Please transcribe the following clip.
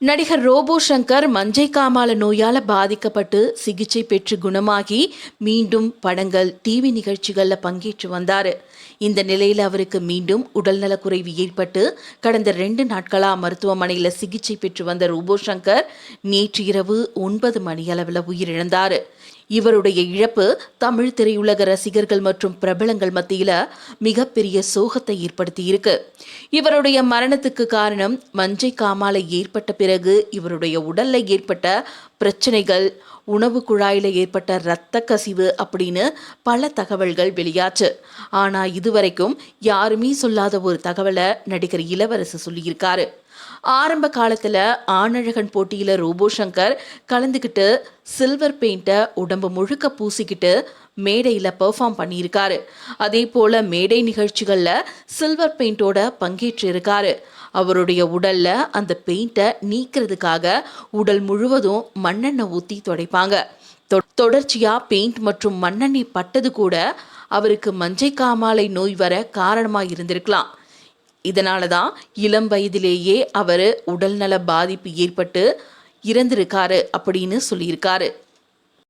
நடிகர் ரோபோ சங்கர் மஞ்சை காமால நோயால பாதிக்கப்பட்டு சிகிச்சை பெற்று குணமாகி மீண்டும் படங்கள் டிவி நிகழ்ச்சிகளில் பங்கேற்று வந்தார். இந்த நிலையில் அவருக்கு மீண்டும் உடல்நலக்குறைவு ஏற்பட்டு கடந்த ரெண்டு நாட்களாக மருத்துவமனையில் சிகிச்சை பெற்று வந்த ரோபோ சங்கர் நேற்று இரவு ஒன்பது மணியளவில் உயிரிழந்தார். இவருடைய இழப்பு தமிழ் திரையுலக ரசிகர்கள் மற்றும் பிரபலங்கள் மத்தியில மிகப்பெரிய சோகத்தை ஏற்படுத்தி இருக்கு இவருடைய மரணத்துக்கு காரணம் மஞ்சை காமாலை ஏற்பட்ட பிறகு இவருடைய உடல்ல ஏற்பட்ட பிரச்சனைகள் உணவு குழாயில் ஏற்பட்ட இரத்த கசிவு அப்படின்னு பல தகவல்கள் வெளியாச்சு. ஆனால் இதுவரைக்கும் யாருமே சொல்லாத ஒரு தகவலை நடிகர் இளவரசு சொல்லியிருக்காரு. ஆரம்ப காலத்தில் ஆணழகன் போட்டியில் ரோபோ சங்கர் கலந்துக்கிட்டு சில்வர் பெயிண்ட்டை உடம்பு முழுக்க பூசிக்கிட்டு மேடையில் பெர்ஃபார்ம் பண்ணியிருக்காரு. அதே போல் மேடை நிகழ்ச்சிகளில் சில்வர் பெயிண்டோட பங்கேற்றிருக்காரு. அவருடைய உடலில் அந்த பெயிண்ட்டை நீக்கிறதுக்காக உடல் முழுவதும் மண்ணெண்ணெய் ஊற்றி துடைப்பாங்க. தொடர்ச்சியாக பெயிண்ட் மற்றும் மண்ணெண்ணெய் பட்டது கூட அவருக்கு மஞ்சை காமாலை நோய் வர காரணமாக இருந்திருக்கலாம். இதனால தான் இளம் வயதிலேயே அவர் உடல்நல பாதிப்பு ஏற்பட்டு இறந்திருக்காரு அப்படின்னு சொல்லியிருக்காரு.